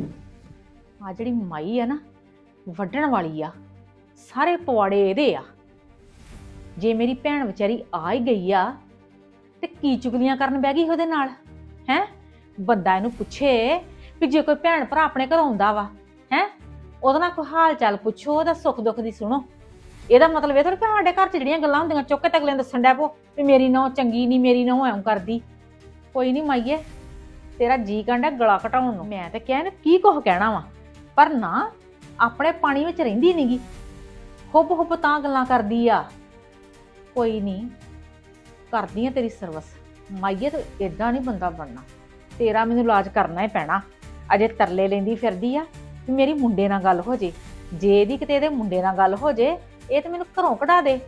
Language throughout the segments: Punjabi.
ਆ ਜਿਹੜੀ ਮਾਈ ਆ ਨਾ, ਵੱਢਣ ਵਾਲੀ ਆ, ਸਾਰੇ ਪਵਾੜੇ ਇਹਦੇ ਆ। ਜੇ ਮੇਰੀ ਭੈਣ ਵਿਚਾਰੀ ਆ ਹੀ ਗਈ ਆ, ਤੇ ਕੀ ਚੁਗਲੀਆਂ ਕਰਨ ਬਹਿ ਗਈ ਉਹਦੇ ਨਾਲ? ਹੈ? ਬੰਦਾ ਇਹਨੂੰ ਪੁੱਛੇ ਵੀ ਜੇ ਕੋਈ ਭੈਣ ਭਰਾ ਆਪਣੇ ਘਰ ਆਉਂਦਾ ਵਾ, ਹੈ? ਉਹਦਾ ਨਾਲ ਕੋਈ ਹਾਲ ਚਾਲ ਪੁੱਛੋ, ਉਹਦਾ ਸੁੱਖ ਦੁੱਖ ਦੀ ਸੁਣੋ। ਇਹਦਾ ਮਤਲਬ ਇਹ ਤਾਂ ਕਿ ਸਾਡੇ ਘਰ 'ਚ ਜਿਹੜੀਆਂ ਗੱਲਾਂ ਹੁੰਦੀਆਂ, ਚੁੱਕ ਕੇ ਤਗਲੇ ਦੱਸਣ ਡੈ ਪੋ ਵੀ ਮੇਰੀ ਨੌ ਚੰਗੀ ਨਹੀਂ ਮੇਰੀ ਨੌ ਐਂ ਕਰਦੀ। ਕੋਈ ਨਹੀਂ ਮਾਈਏ ਤੇਰਾ ਜੀ ਕੰਡਾ ਗਲਾ ਘਟਾਉਣ ਨੂੰ। ਮੈਂ ਤੇ ਕਹਿਣ ਕੀ ਕੁਝ ਕਹਿਣਾ ਵਾ। ਪਰ ਨਾ, ਆਪਣੇ ਪਾਣੀ ਵਿੱਚ ਰਹਿੰਦੀ ਨਹੀਂਗੀ ਹੁੱਬ ਹੁੱਬ ਤਾਂ ਗੱਲਾਂ ਕਰਦੀ ਆ। ਕੋਈ ਨਹੀਂ ਕਰਦੀ ਆ ਤੇਰੀ ਸਰਵਿਸ ਮਾਈਏ ਤੂੰ ਇਦਾਂ ਨਹੀਂ ਬੰਦਾ ਬਣਨਾ। ਤੇਰਾ ਮੈਨੂੰ ਇਲਾਜ ਕਰਨਾ ਹੀ ਪੈਣਾ। ਅਜੇ ਤਰਲੇ ਲੈਂਦੀ ਫਿਰਦੀ ਆ। ਵੀ ਮੇਰੀ ਮੁੰਡੇ ਨਾਲ ਗੱਲ ਹੋ ਜੇ। ਜੇ ਇਹਦੀ ਕਿਤੇ ਇਹਦੇ ਮੁੰਡੇ ਨਾਲ ਗੱਲ ਹੋ ਜੇ, ਇਹ ਤੇ ਮੈਨੂੰ ਘਰੋਂ ਕਢਾ ਦੇ।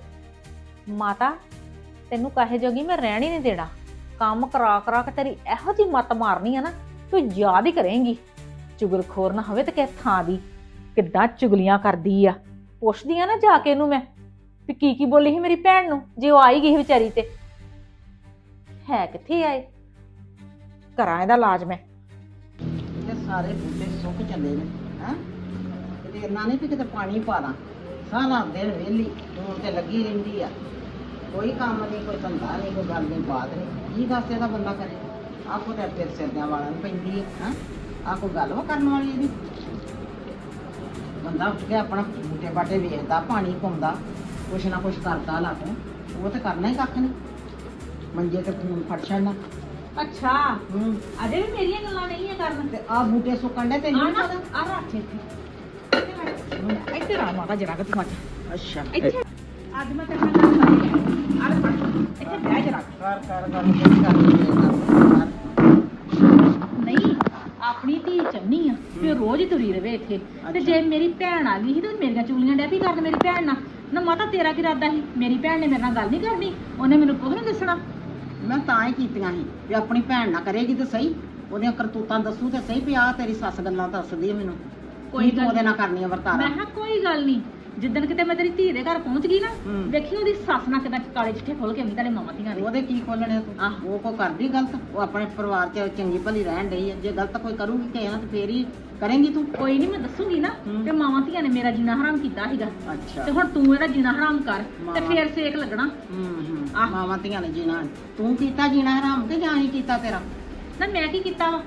ਮਾਤਾ, ਤੈਨੂੰ ਕਹੇ ਜੋਗੀ ਮੈਂ ਰਹਿਣ ਹੀ ਨਹੀਂ ਦੇਣਾ। ਕੰਮ ਕਰਾ ਕਰਾ ਕੇ ਤੇਰੀ ਇਹੋ ਜੀ ਮੱਤ ਮਾਰਨੀ ਆ ਨਾ, ਤੂੰ ਯਾਦ ਹੀ ਕਰੇਂਗੀ। ਚੁਗਲਖੋਰ ਨਾ ਹੋਵੇ ਤੇ ਕਿਸ ਥਾਂ ਦੀ, ਕਿੱਦਾਂ ਚੁਗਲੀਆਂ ਕਰਦੀ ਆ। ਪੁੱਛਦੀ ਆ ਨਾ ਜਾ ਕੇ ਇਹਨੂੰ ਮੈਂ, ਵੀ ਕੀ ਕੀ ਬੋਲੀ ਸੀ ਮੇਰੀ ਭੈਣ ਨੂੰ, ਜੇ ਉਹ ਆਈ ਗਈ ਵਿਚਾਰੀ ਤੇ। ਹੈ ਕਿੱਥੇ ਆਏ ਕਰਾਂ ਇਹਦਾ ਇਲਾਜ ਮੈਂ। ਤੇ ਸਾਰੇ ਬੂਟੇ ਸੁੱਕ ਚੱਲੇ ਨੇ, ਹੈ? ਤੇ ਇੰਨਾ ਨਹੀਂ ਵੀ ਕਿਤੇ ਪਾਣੀ ਪਾ ਦਾਂ। ਸਾਰਾ ਦਿਨ ਵਿਹਲੀ ਹੁਣ ਤੇ ਲੱਗੀ ਰਹਿੰਦੀ ਆ। ਕੋਈ ਕੰਮ ਨਹੀਂ ਕੋਈ ਧੰਦਾ ਨਹੀਂ ਕੋਈ ਗੱਲ ਨਹੀਂ ਬਾਤ ਨਹੀਂ। ਕੀ ਦੱਸ ਇਹਦਾ ਬੰਦਾ ਕਰੇ? ਆਪੋ ਤੇ ਫਿਰ ਸਿਰਦਿਆਂ ਵਾਲਾਂ ਨੂੰ ਪੈਂਦੀ ਹੈ ਹਾਂ? ਆ ਕੋਈ ਗੱਲ ਵਾ ਕਰਨ ਵਾਲੀ ਇਹਦੀ? ਬੰਦਾ ਉੱਠ ਕੇ ਆਪਣਾ ਬੂਟੇ ਬਾਟੇ ਵੇਖਦਾ ਪਾਣੀ ਪਾਉਂਦਾ ਕੁਛ ਨਾ ਕੁਛ ਕਰਦਾ ਲਾਗੋਂ ਉਹ ਤੇ ਕਰਨਾ ਹੀ ਕੱਖ ਨਹੀਂ। ਮੰਜੇ ਤੇ ਫੋਨ ਫੜ ਛੱਡਣਾ। ਅੱਛਾ ਹੂੰ। ਅਜੇ ਵੀ ਮੇਰੀਆਂ ਗੱਲਾਂ ਨਹੀਂ ਆ ਕਰਨ ਤੇ। ਆ ਬੂਟੇ ਸੁੱਕਣ ਦੇ ਤੈਨੂੰ ਆ ਆ ਰੱਖ ਇੱਥੇ। ਇੱਥੇ ਆ ਮਾਤਾ ਜਰਾ ਕਿ ਤੂੰ ਅੱਛਾ। ਇੱਥੇ। ਅੱਜ ਮੈਂ ਤੇਰੇ ਨਾਲ ਇੱਥੇ ਬਹਿ ਜਰਾ ਕਰ ਕਰ ਗੱਲ ਕਿਹੜੀ ਕਰਨੀ ਹੈ ਨਹੀਂ ਆਪਣੀ ਧੀ ਚੰਨੀ ਆ ਤੇ ਰੋਜ਼ ਹੀ ਤੁਰੀ ਰਵੇ ਇੱਥੇ। ਤੇ ਜੇ ਮੇਰੀ ਭੈਣ ਆ ਗਈ ਸੀ ਤੇ ਮੇਰੀਆਂ ਚੁਗਲੀਆਂ ਡੈਪੀ ਕਰਨ ਮੇਰੀ ਭੈਣ ਨਾਲ। ਨਾ ਮਾਤਾ ਤੇਰਾ ਕੀ ਇਰਾਦਾ ਸੀ? ਮੇਰੀ ਭੈਣ ਨੇ ਮੇਰੇ ਨਾਲ ਗੱਲ ਨਹੀਂ ਕਰਨੀ ਉਹਨੇ ਮੈਨੂੰ ਕੁਝ ਨਹੀਂ ਦੱਸਣਾ। ਮੈਂ ਤਾਂ ਹੀ ਕੀਤੀਆਂ ਸੀ ਵੀ ਆਪਣੀ ਭੈਣ ਨਾਲ ਕਰੇਗੀ ਤੇ ਸਹੀ। ਉਹਦੀਆਂ ਕਰਤੂਤਾਂ ਦੱਸੂ ਤੇ ਸਹੀ ਵੀ ਆ ਤੇਰੀ ਸੱਸ ਗੱਲਾਂ ਦੱਸਦੀ ਹੈ ਮੈਨੂੰ। ਕੋਈ ਤੂੰ ਗੱਲ ਉਹਦੇ ਨਾਲ ਕਰਨੀਆਂ ਵਰਤਾਰਾ। ਮੈਂ ਕਿਹਾ ਕੋਈ ਗੱਲ ਨਹੀਂ ਜਿੱਦਣ ਕਿਤੇ ਮੈਂ ਤੇਰੀ ਧੀ ਦੇ ਘਰ ਪਹੁੰਚ ਗਈ ਨਾ ਹੂੰ। ਵੇਖੀ ਉਹਦੀ ਸੱਸ ਨਾਲ ਕਿਦਾਂ ਕਾਲੇ ਚਿੱਠੇ ਖੋਲ ਕੇ ਆਉਂਦੀ ਤੁਹਾਡੇ ਮਾਮਾ ਧੀਆਂ ਦੇ। ਉਹਦੇ ਕੀ ਖੋਲਣੇ ਤੂੰ? ਆਹ। ਉਹ ਕੋ ਕਰਦੀ ਗਲਤ? ਉਹ ਆਪਣੇ ਪਰਿਵਾਰ 'ਚ ਚੰਗੀ ਭਲੀ ਰਹਿਣ ਡਈ ਹੈ ਜੇ ਗਲਤ ਕੋਈ ਕਰੂਗੀ ਕਿਸੇ ਨਾਲ ਤੇ ਫੇਰ ਹੀ ਕਰੇਂਗੀ ਤੂੰ? ਕੋਈ ਨਹੀਂ ਮੈਂ ਦੱਸੂਗੀ ਨਾ ਹੂੰ। ਤੇ ਮਾਮਾ ਧੀਆਂ ਨੇ ਮੇਰਾ ਜੀਣਾ ਹਰਾਮ ਕੀਤਾ ਸੀਗਾ। ਅੱਛਾ। ਤੇ ਹੁਣ ਤੂੰ ਇਹਦਾ ਜੀਣਾ ਹਰਾਮ ਕਰ ਤੇ ਮਾਵਾਂ- ਫੇਰ ਸੇਕ ਲੱਗਣਾ। ਹੂੰ ਹੂੰ। ਆਹ। ਮਾਵਾਂ ਧੀਆਂ ਨੇ ਜੀਣਾ। ਤੂੰ ਕੀਤਾ ਜੀਣਾ ਹਰਾਮ ਕਿ ਜਾਂ ਹੀ ਕੀਤਾ ਤੇਰਾ? ਨਾ ਮੈਂ ਕੀ ਕੀਤਾ ਵਾ?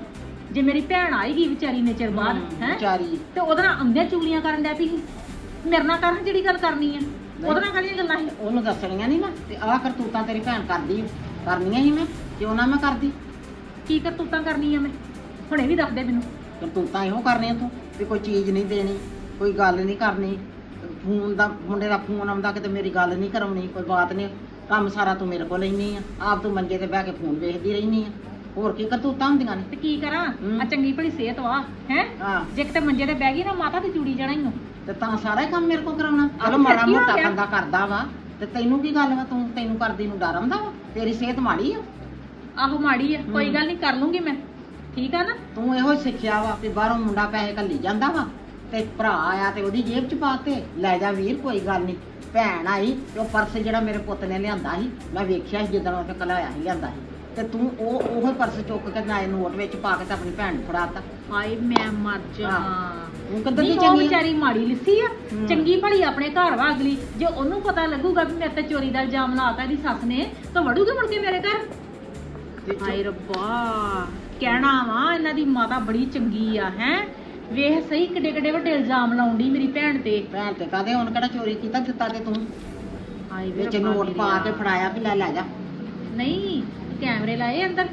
ਜੇ ਮੇਰੀ ਭੈਣ ਆਈ ਗਈ ਵਿਚਾਰੀ ਨੇ ਚਿਰ ਬਾਅਦ ਹੂੰ, ਹੈ? ਵਿਚਾਰੀ। ਤੇ ਉਹਦੇ ਨਾਲ ਆਉਂਦਿਆਂ ਚੁਗਲੀਆਂ ਕਰਨ ਡੈ ਪਈ ਸੀ। ਮੇਰੇ ਨਾਲ ਕਰ ਜਿਹੜੀ ਗੱਲ ਕਰਨੀ ਆ। ਉਹਦੇ ਨਾਲ ਕਾਹਦੀਆਂ ਗੱਲਾਂ ਸੀ? ਉਹਨੂੰ ਦੱਸਣੀਆਂ ਨਹੀਂ ਨਾ ਤੇ ਆਹ ਕਰਤੂਤਾਂ ਤੇਰੀ ਭੈਣ ਕਰਦੀ ਕਰਨੀਆਂ ਹੀ ਮੈਂ ਕਿਉਂ ਨਾ ਮੈਂ ਕਰਦੀ। ਕੀ ਕਰਤੂਤਾਂ ਕਰਨੀਆਂ ਮੈਂ? ਹੁਣੇ ਵੀ ਦੱਸ ਦੇ ਮੈਨੂੰ। ਕਰਤੂਤਾਂ ਇਹੋ ਕਰਨੀਆਂ ਤੂੰ ਵੀ ਕੋਈ ਚੀਜ਼ ਨਹੀਂ ਦੇਣੀ ਕੋਈ ਗੱਲ ਨਹੀਂ ਕਰਨੀ। ਫੋਨ ਦਾ ਮੁੰਡੇ ਦਾ ਫੋਨ ਆਉਂਦਾ ਕਿਤੇ ਮੇਰੀ ਗੱਲ ਨਹੀਂ ਕਰਾਉਣੀ ਕੋਈ ਬਾਤ ਨਹੀਂ। ਕੰਮ ਸਾਰਾ ਤੂੰ ਮੇਰੇ ਕੋਲ ਲੈਣੀ ਆ ਆਪ ਤੂੰ ਮੰਜੇ ਤੇ ਬਹਿ ਕੇ ਫੋਨ ਵੇਖਦੀ ਰਹਿਨੀ ਆ। ਹੋਰ ਕੀ ਕਰਤੂਤਾਂ ਹੁੰਦੀਆਂ ਨੇ? ਤੇ ਕੀ ਕਰਾਂ? ਹੂੰ। ਆ ਚੰਗੀ ਭਲੀ ਸਿਹਤ ਵਾ ਹੈ? ਹਾਂ। ਜੇ ਕਿਤੇ ਮੰਜੇ ਤੇ ਬਹਿ ਗਈ ਨਾ ਮਾਤਾ ਤੇ ਚੂੜੀ ਜਾਣਾ ਹੀ ਨੂੰ। ਤੇ ਤਾਂ ਸਾਰਾ ਹੀ ਕੰਮ ਮੇਰੇ ਕੋਲ ਕਰਾਉਣਾ। ਚਲੋ ਮਾੜਾ ਕੀ ਹੋ ਮੋਟਾ ਗਿਆ? ਬੰਦਾ ਕਰਦਾ ਵਾ ਤੇ ਤੈਨੂੰ ਕੀ ਗੱਲ ਵਾ? ਤੂੰ ਤੈਨੂੰ ਕਰਦੀ ਨੂੰ ਡਰ ਆਉਂਦਾ ਵਾ? ਤੇਰੀ ਸਿਹਤ ਮਾੜੀ ਆ। ਆਹੋ ਮਾੜੀ ਆ। ਕੋਈ। ਗੱਲ ਨਹੀਂ ਕਰ ਲੂੰਗੀ ਮੈਂ। ਠੀਕ ਆ ਨਾ? ਤੂੰ ਇਹੋ ਹੀ ਸਿੱਖਿਆ ਵਾ ਕਿ ਬਾਹਰੋਂ ਮੁੰਡਾ ਪੈਸੇ ਘੱਲੀ ਜਾਂਦਾ ਵਾ ਤੇ ਭਰਾ ਆਇਆ ਤੇ ਉਹਦੀ ਜੇਬ 'ਚ ਪਾਤੇ ਲੈ ਜਾ ਵੀਰ ਕੋਈ ਗੱਲ ਨਹੀਂ ਭੈਣ ਆਈ ਤੇ ਉਹ ਪਰਸ ਜਿਹੜਾ ਮੇਰੇ ਪੁੱਤ ਨੇ ਲਿਆਂਦਾ ਸੀ ਮੈਂ ਵੇਖਿਆ ਸੀ ਜਦੋਂ ਉਹ ਕਲਾਇਆ ਸੀ ਲਿਆਂਦਾ ਸੀ। ਤੇ ਤੂੰ ਉਹ ਉਹ ਪਰਸ ਚੁੱਕ ਕੇ ਨਾ ਨੋਟ ਵਿੱਚ ਪਾ ਕੇ ਤੇ ਆਪਣੀ ਭੈਣ ਨੂੰ ਫੜਾਤਾ ਹਾਏ ਮੈਂ ਮਰ ਜਾ। ਉਹ ਕਿੱਦਾਂ ਦੀ ਨਹੀਂ ਉਹ ਚੰਗੀ ਆ? ਵਿਚਾਰੀ ਮਾੜੀ ਲਿੱਸੀ ਆ। ਹੂੰ। ਚੰਗੀ ਭਲੀ ਆਪਣੇ ਘਰ ਵਾ ਅਗਲੀ। ਜੇ ਉਹਨੂੰ ਪਤਾ ਲੱਗੂਗਾ ਵੀ ਮੇਰੇ ਤੇ ਚੋਰੀ ਦਾ ਇਲਜ਼ਾਮ ਲਾਤਾ ਇਹਦੀ ਸੱਸ ਨੇ ਤਾਂ ਵੜੂਗੀ ਮੁੜ ਕੇ ਮੇਰੇ ਘਰ? ਤੇ ਚੁੱਪ- ਹਾਏ ਰੱਬਾ ਕਹਿਣਾ ਵਾ ਇਹਨਾਂ ਦੀ ਮਾਤਾ ਬੜੀ ਚੰਗੀ ਆ ਹੈ? ਵੇਖ ਸਹੀ ਕਿੱਡੇ ਕਿੱਡੇ ਵੱਡੇ ਇਲਜ਼ਾਮ ਲਾਉਂਦੀ ਮੇਰੀ ਭੈਣ ਤੇ। ਭੈਣ ਤੇ ਕਾਦੇ ਹੁਣ ਕਿਹੜਾ ਚੋਰੀ ਕੀਤਾ ਦਿੱਤਾ ਤੇ ਤੂੰ? ਹਾਏ ਵੇ ਵਿੱਚ ਰੱਬਾ ਨੋਟ ਪਾ ਮੇਰਿਆ। ਕੇ ਫੜਾਇਆ ਵੀ ਲੈ ਲੈ ਜਾ। ਨਹੀਂ ਕੈਮਰੇ ਲਾਏ ਅੰਦਰ?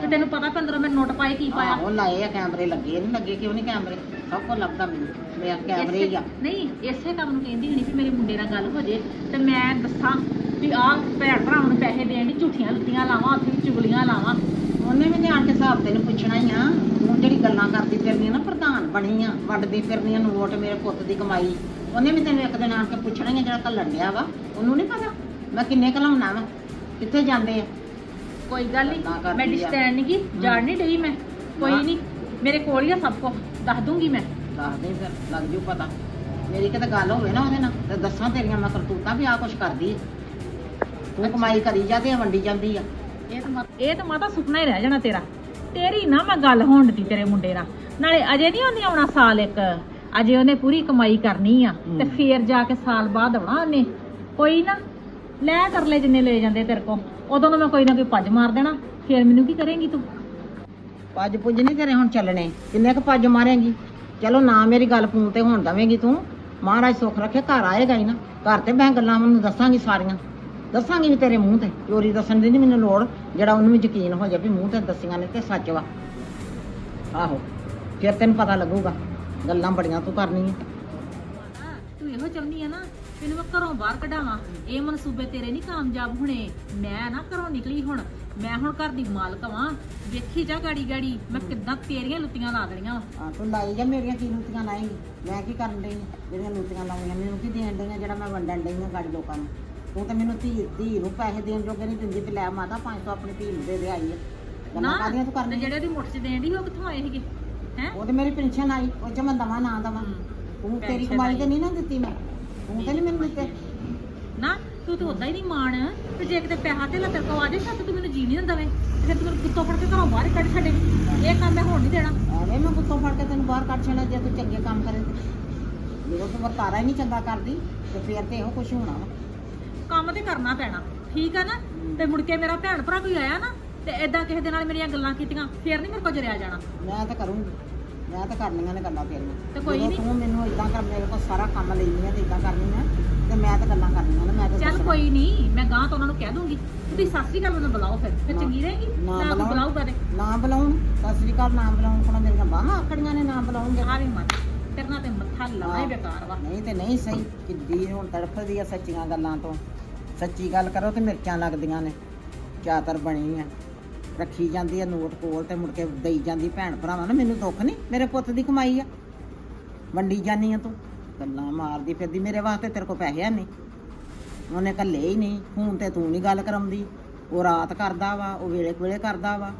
ਤੇ ਤੈਨੂੰ ਪਤਾ 15 ਮਿੰਟ ਨੋਟ ਪਾਏ ਕੀ ਪਾਇਆ? ਆਹੋ ਲਾਏ ਆ ਕੈਮਰੇ ਲੱਗੇ ਨਹੀਂ ਲੱਗੇ ਕਿਉਂ ਨਹੀਂ ਕੈਮਰੇ? ਸਭ ਕੁਝ ਲੱਭਦਾ ਮੈਨੂੰ। ਮੇਰਾ ਕੈਮਰੇ ਹੀ ਆ। ਨਹੀਂ ਇਸੇ ਕੰਮ ਨੂੰ ਕਹਿੰਦੀ ਹੋਣੀ ਵੀ ਮੇਰੇ ਮੁੰਡੇ ਨਾਲ ਗੱਲ ਹੋ ਜੇ ਤੇ ਮੈਂ ਦੱਸਾਂ ਵੀ ਆਹ ਭੈਣ ਭਰਾਵਾਂ ਨੂੰ ਪੈਸੇ ਦੇਣ ਦੀ ਝੂਠੀਆਂ ਲੁੱਟੀਆਂ ਲਾਵਾਂ ਉੱਥੇ ਚੁਗਲੀਆਂ ਲਾਵਾਂ। ਉਹਨੇ ਵੀ ਧਿਆਨ ਕੇ ਹਿਸਾਬ ਤੈਨੂੰ ਪੁੱਛਣਾ ਹੀ ਆ। ਤੂੰ ਜਿਹੜੀ ਗੱਲਾਂ ਕਰਦੀ ਫਿਰਨੀ ਆ ਨਾ ਪ੍ਰਧਾਨ ਬਣੀ ਆ ਵੰਡਦੀ ਫਿਰਨੀ ਆ ਨੋਟ ਮੇਰੇ ਪੁੱਤ ਦੀ ਕਮਾਈ। ਉਹਨੇ ਵੀ ਤੈਨੂੰ ਇੱਕ ਦਿਨ ਆਣ ਕੇ ਪੁੱਛਣਾ ਹੀ ਆ ਜਿਹੜਾ ਕੱਲਣ ਡਿਆ ਵਾ। ਉਹਨੂੰ ਨਹੀਂ ਪਤਾ? ਮੈਂ ਕਿੰਨੇ ਕਲਾਉਣਾ ਵਾ? ਕਿੱਥੇ ਜਾਂਦੇ ਆ? ਕੋਈ ਗੱਲ ਗੱਲਾਂ ਨਹੀਂ ਕਰਦੀ ਮੈਂ ਆ। ਡਿਸਟੈਂਡ ਨਹੀਂ ਕੀ ਜਾਣ ਨਹੀਂ ਡਈ ਮੈਂ। ਕੋਈ ਨਾ। ਨਹੀਂ ਮੇਰੇ ਕੋਲ ਹੀ ਆ ਸਭ ਕੁਝ ਦੱਸ ਦੂੰਗੀ ਮੈਂ। ਦੱਸ ਦੇ ਫਿਰ ਲੱਗ ਜੂ ਪਤਾ। ਮੇਰੀ ਕਿਤੇ ਗੱਲ ਹੋਵੇ ਨਾ ਉਹਦੇ ਨਾਲ ਤੇ ਦੱਸਾਂ ਤੇਰੀਆਂ ਮੈਂ ਕਰਤੂਤਾਂ ਵੀ ਆ ਕੁਛ ਕਰਦੀ ਆ। ਤੂੰ ਕਮਾਈ ਕਰੀ ਜਾਂਦੀ ਆ ਵੰਡੀ ਜਾਂਦੀ ਆ। ਇਹ ਤਾਂ ਮਾ- ਇਹ ਤਾਂ ਮਾਤਾ ਸੁਪਨਾ ਹੀ ਰਹਿ ਜਾਣਾ ਤੇਰਾ। ਤੇਰੀ ਨਾ ਮੈਂ ਗੱਲ ਹੋਣ ਦਿੱਤੀ ਤੇਰੇ ਮੁੰਡੇ ਨਾਲ। ਨਾਲੇ ਅਜੇ ਨਹੀਂ ਉਹਨੇ ਆਉਣਾ ਸਾਲ ਇੱਕ। ਅਜੇ ਉਹਨੇ ਪੂਰੀ ਕਮਾਈ ਕਰਨੀ ਆ ਤੇ। ਫੇਰ ਜਾ ਕੇ ਸਾਲ ਬਾਅਦ ਆਉਣਾ ਉਹਨੇ। ਕੋਈ ਨਾ ਲੈ ਕਰ ਲੈ ਜਿੰਨੇ ਲੈ ਜਾਂਦੇ ਤੇਰੇ ਕੋ ਉਦੋਂ ਨੂੰ ਮੈਂ ਕੋਈ ਨਾ ਕੋਈ ਪੱਜ ਮਾਰ ਦੇਣਾ ਫੇਰ ਮੈਨੂੰ ਕੀ ਕਰੇਂਗੀ ਤੂੰ? ਪੱਜ ਪੁੱਜ ਨਹੀਂ ਤੇਰੇ ਹੁਣ ਚੱਲਣੇ ਕਿੰਨੇ ਕੁ ਪੱਜ ਮਾਰੇਂਗੀ? ਚਲੋ ਨਾ ਮੇਰੀ ਗੱਲ ਫੋਨ ਤੇ ਹੋਣ ਦਵੇਂਗੀ ਤੂੰ ਮਹਾਰਾਜ ਸੁੱਖ ਰੱਖੇ ਘਰ ਆਏਗਾ ਹੀ ਨਾ ਘਰ ਤੇ ਮੈਂ ਗੱਲਾਂ ਮੈਨੂੰ ਦੱਸਾਂਗੀ ਸਾਰੀਆਂ ਦੱਸਾਂਗੀ ਵੀ ਤੇਰੇ ਮੂੰਹ ਤੇ ਚੋਰੀ ਦੱਸਣ ਦੀ ਨਹੀਂ ਮੈਨੂੰ ਲੋੜ ਜਿਹੜਾ ਉਹਨੂੰ ਵੀ ਯਕੀਨ ਹੋ ਜਾਵੇ ਵੀ ਮੂੰਹ ਤੇ ਦੱਸੀਆਂ ਨੇ ਤੇ ਸੱਚ ਵਾ। ਆਹੋ ਫਿਰ ਤੈਨੂੰ ਪਤਾ ਲੱਗੂਗਾ ਗੱਲਾਂ ਬੜੀਆਂ ਤੂੰ ਕਰਨੀਆਂ। ਤੂੰ ਇਹੋ ਚਾਹੁੰਦੀ ਆ ਨਾ ਤੈਨੂੰ ਮੈਂ ਘਰੋਂ ਬਾਹਰ ਕਢਾਵਾਂ। ਇਹ ਮਨਸੂਬੇ ਤੇਰੇ ਨਹੀਂ ਕਾਮਯਾਬ ਹੋਣੇ। ਮੈਂ ਨਾ ਘਰੋਂ ਨਿਕਲੀ ਹੁਣ। ਮੈਂ ਹੁਣ ਘਰ ਦੀ ਮਾਲਕ ਵਾਂ। ਵੇਖੀ ਜਾ ਗਾੜੀ ਗਾੜੀ। ਮੈਂ ਕਿੱਦਾਂ ਤੇਰੀਆਂ ਲੁੱਤੀਆਂ ਲਾ ਦੇਣੀਆਂ ਵਾਂ। ਹਾਂ ਤੂੰ ਲਾਈ ਜਾ ਮੇਰੀਆਂ ਕੀ ਲੂਤੀਆਂ ਲਾਏਂਗੀ? ਮੈਂ ਕੀ ਕਰਨ ਡਈ ਆਂ? ਜਿਹੜੀਆਂ ਲੂਤੀਆਂ ਲਾਉਣੀਆਂ ਮੈਨੂੰ ਕੀ ਦੇਣ ਡਈਆਂ ਜਿਹੜਾ ਮੈਂ ਵੰਡਣ ਡਈ ਆਂ ਗਾੜੀ ਲੋਕਾਂ ਨੂੰ? ਤੂੰ ਤਾਂ ਮੈਨੂੰ ਧੀ ਧੀ ਨੂੰ ਪੈਸੇ ਦੇਣ ਜੋਗੇ ਨਹੀਂ ਦਿੰਦੀ ਵੀ ਲੈ ਮਾਤਾ 500 ਆਪਣੀ ਧੀ ਨੂੰ ਦੇ ਦੇ ਆਈ ਹੈ ਗੱਲਾਂ ਕਾਹਦੀਆਂ ਤੂੰ ਤੇ ਕਰਨੀ ਜਿਹੜੇ ਉਹਦੀ ਮੁੱਠ 'ਚ ਦੇਣ ਦੀ ਉਹ ਕਿੱਥੋਂ ਆਏ ਸੀਗੇ? ਹੈ? ਉਹ ਤੇ ਮੇਰੀ ਪੈਨਸ਼ਨ ਆਈ ਉਹ ਚ ਮੈਂ ਦਵਾਂ ਨਾ ਦਵਾਂ। ਤੂੰ ਤੇਰੀ ਪੈਨਸ਼ਨ ਕਮਾਈ। ਤੇ ਨਹੀਂ ਨਾ ਦਿੱਤੀ ਮੈਂ। ਤੂੰ ਤੇ ਨਹੀਂ ਮੈਨੂੰ ਦਿੱਤੇ ਨਾ ਤੂੰ ਤਾਂ ਉਦਾਂ ਹੀ ਨਹੀਂ ਮਾਣ। ਤੇ ਜੇ ਕਿਤੇ ਪੈਸਾ ਤੇ ਤੇਰੇ ਕੋਲ ਆ ਜਾਏ ਤਾਂ ਤੂੰ ਮੈਨੂੰ ਜੀ ਨਹੀਂ ਦਿੰਦਾ ਵੇ। ਤੇ ਫਿਰ ਤੂੰ ਮੈਨੂੰ ਕੁੱਤੋਂ ਫੜ ਕੇ ਘਰੋਂ ਬਾਹਰ ਕੱਢ ਛੱਡੇਗੀ ਇਹ ਕੰਮ ਮੈਂ ਹੋਣ ਨਹੀਂ ਦੇਣਾ। ਐਵੇਂ ਮੈਂ ਕੁੱਤੋਂ ਫੜ ਕੇ ਤੈਨੂੰ ਬਾਹਰ ਕੱਢ ਛੱਡਣਾ ਜੇ ਤੂੰ ਚੰਗੇ ਕੰਮ ਕਰੇ ਤੇ। ਜਦੋਂ ਤੂੰ ਵਰਤਾਰਾ ਹੀ ਨਹੀਂ ਚੰਗਾ ਕਰਦੀ ਤੇ ਫੇਰ ਤੇ ਇਹੋ ਕੁਝ ਹੋਣਾ ਵਾ। ਕੰਮ ਤੇ ਕਰਨਾ ਪੈਣਾ। ਠੀਕ ਆ ਨਾ? ਤੇ ਮੁੜ ਕੇ ਮੇਰਾ ਭੈਣ ਭਰਾ ਕੋਈ ਆਇਆ ਨਾ ਤੇ ਐਦਾਂ ਕਿਸੇ ਦੇ ਨਾਲ ਮੇਰੀਆਂ ਗੱਲਾਂ ਕੀਤੀਆਂ ਫੇਰ ਨਹੀਂ ਮੇਰੇ ਕੋਲ ਜਰਿਆ ਜਾਣਾ। ਮੈਂ ਤਾਂ ਕਰੂੰਗੀ। ਮੈਂ ਤਾਂ ਕਰਨੀਆਂ ਨੇ ਗੱਲਾਂ ਤੇਰੀਆਂ। ਤੇ ਕੋਈ ਜਦੋਂ ਨੀ। ਤੂੰ ਮੈਨੂੰ ਇਦਾਂ ਕਰ ਮੇਰੇ ਕੋਲ ਸਾਰਾ ਕੰਮ ਲੈਣੀ ਹੈ ਤੇ ਇਦਾਂ ਕਰਨੀ ਤੇ ਮੈਂ ਤਾਂ ਗੱਲਾਂ ਕਰਨੀਆਂ ਨੇ ਮੈਂ ਤਾਂ ਚੱਲ ਦੱਸਣਾ। ਕੋਈ ਨਹੀਂ ਮੈਂ ਗਾਂ ਤੋਂ ਉਹਨਾਂ ਨੂੰ ਕਹਿ ਦੂੰਗੀ। ਤੁਸੀਂ ਸਾਸਰੀ ਗੱਲ ਮੈਨੂੰ ਬੁਲਾਓ ਫਿਰ ਫਿਰ ਨਾ- ਚੰਗੀ ਰਹੇਗੀ ਨਾ ਨਾ ਬੁਲਾਓ। ਬੁਲਾਊਗਾ ਤੇ। ਨਾ ਬੁਲਾਉਣ ਸਤਿ ਸ੍ਰੀ ਅਕਾਲ ਨਾ ਬੁਲਾਉਣ ਕੋਲ ਮੇਰੀਆਂ ਬਾਹਾਂ ਆਕੜੀਆਂ ਨੇ ਨਾ ਬੁਲਾਉਂਗੇ ਆ ਵੀ ਮਤ ਕਰਨਾ ਤੇ ਮੱਥਾ ਲਾਉਣਾ ਹੀ ਬੇਕਾਰ ਵਾ। ਨਹੀਂ ਤੇ ਨਹੀਂ ਸਹੀ ਕਿੱਦੀ ਹੁਣ ਤੜਫਦੀ ਆ ਸੱਚੀਆਂ ਗੱਲਾਂ ਤੋਂ। ਸੱਚੀ ਗੱਲ ਕਰੋ ਤੇ ਮਿਰਚਾਂ ਲੱਗਦੀਆਂ ਨੇ ਚਾਤਰ ਬਣੀ ਆ। ਰੱਖੀ ਜਾਂਦੀ ਆ ਨੋਟ ਕੋਲ ਤੇ ਮੁੜ ਕੇ ਦੇਈ ਜਾਂਦੀ ਭੈਣ ਭਰਾਵਾਂ ਨੂੰ, ਮੈਨੂੰ ਦੁੱਖ ਨਹੀਂ ਮੇਰੇ ਪੁੱਤ ਦੀ ਕਮਾਈ ਆ। ਵੰਡੀ ਜਾਨੀ ਆ ਤੂੰ, ਗੱਲਾਂ ਮਾਰਦੀ ਫਿਰਦੀ, ਮੇਰੇ ਵਾਸਤੇ ਤੇਰੇ ਕੋਲ ਪੈਸੇ ਹੈ ਨਹੀਂ ਉਹਨੇ ਕੱਲੇ ਹੀ ਨਹੀਂ ਹੁਣ ਤੇ ਤੂੰ ਨਹੀਂ ਗੱਲ ਕਰਾਉਂਦੀ। ਉਹ ਰਾਤ ਕਰਦਾ ਵਾ, ਉਹ ਵੇਲੇ ਵੇਲੇ ਕਰਦਾ ਵਾ।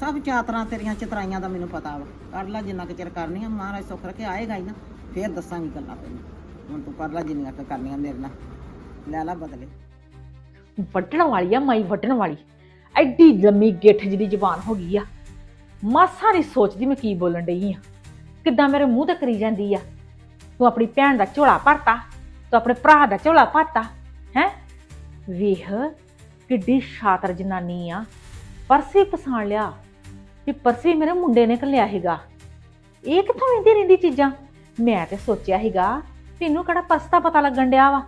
ਸਭ ਚਾਤਰਾਂ ਤੇਰੀਆਂ ਚਤਰਾਈਆਂ ਦਾ ਮੈਨੂੰ ਪਤਾ ਵਾ। ਕਰ ਲੈ ਜਿੰਨਾ ਕੁ ਚਿਰ ਕਰਨੀਆਂ ਮਹਾਰਾਜ ਸੁੱਖ ਰੱਖੇ, ਆਏਗਾ ਹੀ ਨਾ, ਫੇਰ ਦੱਸਾਂਗੀ ਗੱਲਾਂ ਤੈਨੂੰ। ਹੁਣ ਤੂੰ ਕਰ ਲੈ ਜਿੰਨੀਆਂ ਕੁ ਕਰਨੀਆਂ ਮੇਰੇ ਨਾਲ। ਲੈ ਲੈ ਬਦਲੇ। ਵੱਢਣ ਵਾਲੀ ਆ, ਮਾਈ ਵੱਢਣ ਵਾਲੀ। ਐਡੀ ਲੰਮੀ ਗਿੱਠ ਜਿਹਦੀ ਜ਼ਬਾਨ ਹੋ ਗਈ ਆ। ਮਾਸਾ ਨਹੀਂ ਸੋਚਦੀ ਮੈਂ ਕੀ ਬੋਲਣ ਡਈ ਆ? ਕਿੱਦਾਂ ਮੇਰੇ ਮੂੰਹ ਤੇ ਕਰੀ ਜਾਂਦੀ ਆ? ਤੂੰ ਆਪਣੀ ਭੈਣ ਦਾ ਝੋਲਾ ਭਰਤਾ, ਤੂੰ ਆਪਣੇ ਭਰਾ ਦਾ ਝੋਲਾ ਭਰਤਾ, ਹੈ? ਵੇਖ, ਕਿੱਡੀ ਸ਼ਾਤਰ ਜਨਾਨੀ ਆ। ਪਰਸੇ ਪਸਾਣ ਲਿਆ ਵੀ ਪਰਸੇ ਮੇਰੇ ਮੁੰਡੇ ਨੇ ਘੱਲਿਆ ਹੈਗਾ ਇਹ ਕਿੱਥੋਂ ਲੈਂਦੀ ਰਹਿੰਦੀ ਚੀਜ਼ਾਂ? ਮੈਂ ਤੇ ਸੋਚਿਆ ਹੈਗਾ ਤੈਨੂੰ ਕਿਹੜਾ ਪਰਸ ਪਤਾ ਲੱਗਣ ਡਿਆ ਵਾ।